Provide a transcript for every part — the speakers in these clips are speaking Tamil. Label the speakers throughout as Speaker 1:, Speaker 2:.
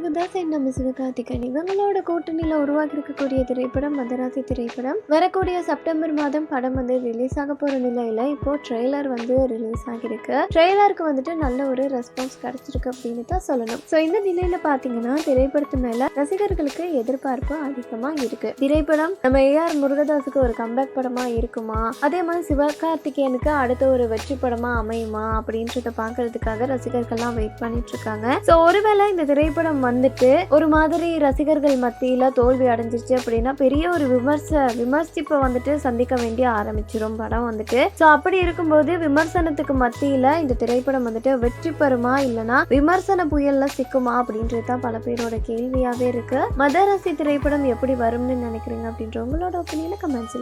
Speaker 1: முருகதாசன் நம்ம சிவகார்த்திகன் இவங்களோட கூட்டணியில் உருவாகியிருக்கக்கூடிய திரைப்படம் மதராசி திரைப்படம். வரக்கூடிய செப்டம்பர் மாதம் படம் வந்து ரிலீஸ் ஆக போற நிலையில இப்போ ட்ரெய்லர் வந்து ரிலீஸ் ஆகிருக்கு ட்ரெய்லருக்கு வந்துட்டு நல்ல ஒரு ரெஸ்பான்ஸ் கிடைச்சிருக்கு அப்படின்னு தான் சொல்லணும். ஸோ இந்த நிலையில பாத்தீங்கன்னா திரைப்படத்து மேல ரசிகர்களுக்கு எதிர்பார்ப்பு அதிகமா இருக்கு. திரைப்படம் நம்ம ஏஆர் முருகதாஸுக்கு ஒரு கம்பேக் படமா இருக்குமா? அதே மாதிரி சிவகார்த்திகேயனுக்கு அடுத்த ஒரு வெற்றி படமா அமையுமா அப்படின்றத பார்க்கறதுக்காக ரசிகர்கள்லாம் வெயிட் பண்ணிட்டு இருக்காங்க. ஸோ ஒருவேளை இந்த திரைப்படம் வந்துட்டு ஒரு மாதிரி ரசிகர்கள் மத்தியில தோல்வி அடைஞ்சிருச்சு அப்படின்னா பெரிய ஒரு விமர்ச விமர்சிப்பை வந்துட்டு சந்திக்க வேண்டிய ஆரம்பிச்சிடும் படம் வந்துட்டு. ஸோ அப்படி இருக்கும்போது விமர்சனத்துக்கு மத்தியில இந்த திரைப்படம் வந்துட்டு வெற்றி பெறுமா இல்லைன்னா விமர்சன புயல்ல சிக்குமா அப்படின்றது தான் பல பேரோட கேள்வியாவே இருக்கு. மதரசி திரைப்படம் எப்படி வரும்னு நினைக்கிறீங்க அப்படின்ற உங்களோட ஒப்பீனியனை கமெண்ட்ஸ்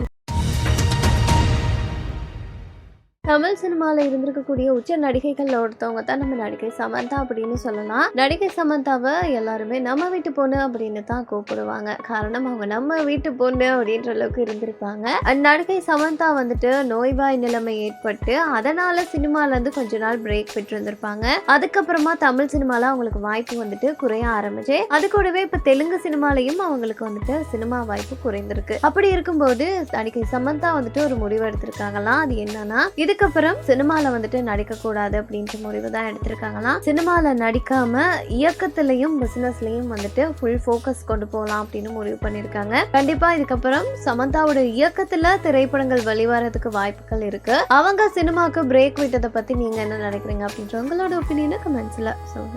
Speaker 1: தமிழ் சினிமாவில் இருந்திருக்கக்கூடிய உச்ச நடிகைகளில் ஒருத்தவங்க தான் நம்ம நடிகை சமந்தா அப்படின்னு சொல்லலாம். நடிகை சமந்தாவை எல்லாருமே நம்ம வீட்டு பொண்ணு அப்படின்னு தான் கூப்பிடுவாங்க. காரணம் அவங்க நம்ம வீட்டு பொண்ணு அப்படின்ற அளவுக்கு இருந்திருப்பாங்க. நடிகை சமந்தா வந்துட்டு நோய்வாய் நிலைமை ஏற்பட்டு அதனால சினிமால இருந்து கொஞ்ச நாள் பிரேக் பெற்றிருந்திருப்பாங்க. இருந்திருப்பாங்க அதுக்கப்புறமா தமிழ் சினிமால அவங்களுக்கு வாய்ப்பு வந்துட்டு குறைய ஆரம்பிச்சு அது கூடவே இப்ப தெலுங்கு சினிமாலையும் அவங்களுக்கு வந்துட்டு சினிமா வாய்ப்பு குறைந்திருக்கு. அப்படி இருக்கும்போது நடிகை சமந்தா வந்துட்டு ஒரு முடிவு எடுத்திருக்காங்களாம். அது என்னன்னா இதுக்கப்புறம் சினிமால வந்துட்டு நடிக்க கூடாது அப்படின்ற முடிவு தான் எடுத்திருக்காங்களாம். சினிமால நடிக்காம இயக்கத்திலையும் பிசினஸ்லயும் வந்துட்டு ஃபுல் ஃபோக்கஸ் கொண்டு போகலாம் அப்படின்னு முடிவு பண்ணிருக்காங்க. கண்டிப்பா இதுக்கப்புறம் சமந்தாவோட இயக்கத்துல திரைப்படங்கள் வெளிவரதுக்கு வாய்ப்புகள் இருக்கு. அவங்க சினிமாக்கு பிரேக் விட்டதை பத்தி நீங்க என்ன நினைக்கிறீங்க அப்படின்ற உங்களோட ஒப்பீனியனை கமெண்ட்ஸ்ல சொல்லுங்க.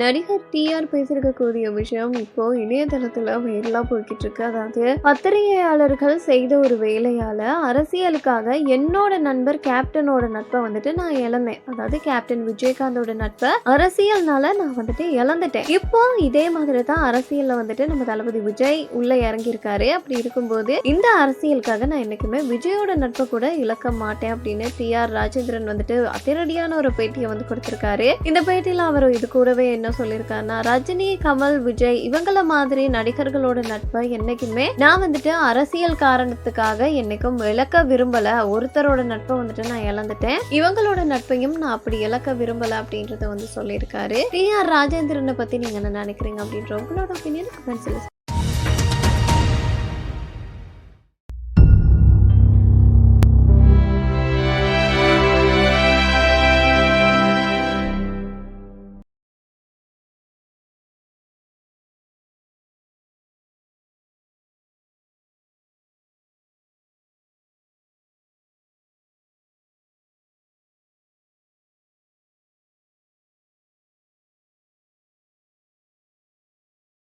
Speaker 1: நடிகர் டிஆர் பேசியிருக்கக்கூடிய விஷயம் இப்போ இணையதளத்துல வைரலா போய்கிட்டு இருக்கு அதாவது பத்திரிகையாளர்கள் செய்த ஒரு வேலையால அரசியலுக்காக என்னோட நண்பர் கேப்டனோட நட்பை வந்துட்டு நான் இழந்தேன். அதாவது கேப்டன் விஜயகாந்தோட நட்பை அரசியல்னால நான் வந்துட்டு இழந்துட்டேன். இப்போ இதே மாதிரி தான் அரசியல்ல வந்துட்டு நம்ம தளபதி விஜய் உள்ள இறங்கியிருக்காரு. அப்படி இருக்கும்போது இந்த அரசியலுக்காக நான் என்னைக்குமே விஜயோட நட்பை கூட இழக்க மாட்டேன் அப்படின்னு டி ஆர் ராஜேந்திரன் வந்துட்டு அதிரடியான ஒரு பேட்டியை வந்து கொடுத்திருக்காரு. இந்த பேட்டியில அவர் இது கூடவே என்ன சொல்லியிருக்காருன்னா ரஜினி கமல் விஜய் இவங்கள மாதிரி நடிகர்களோட நட்பை என்னைக்குமே நான் வந்துட்டு அரசியல் காரணத்துக்காக என்னைக்கும் இழக்க விரும்பல. ஒருத்தரோட நட்பை வந்துட்டு நான் இழந்துட்டேன். இவங்களோட நட்பையும் நான் அப்படி இழக்க விரும்பல அப்படின்றத வந்து சொல்லியிருக்காரு. டி ஆர் ராஜேந்திரனை பத்தி நீங்க என்ன நினைக்கிறீங்க அப்படின்ற உங்களோட ஒப்பீனியன் கமெண்ட்ஸ்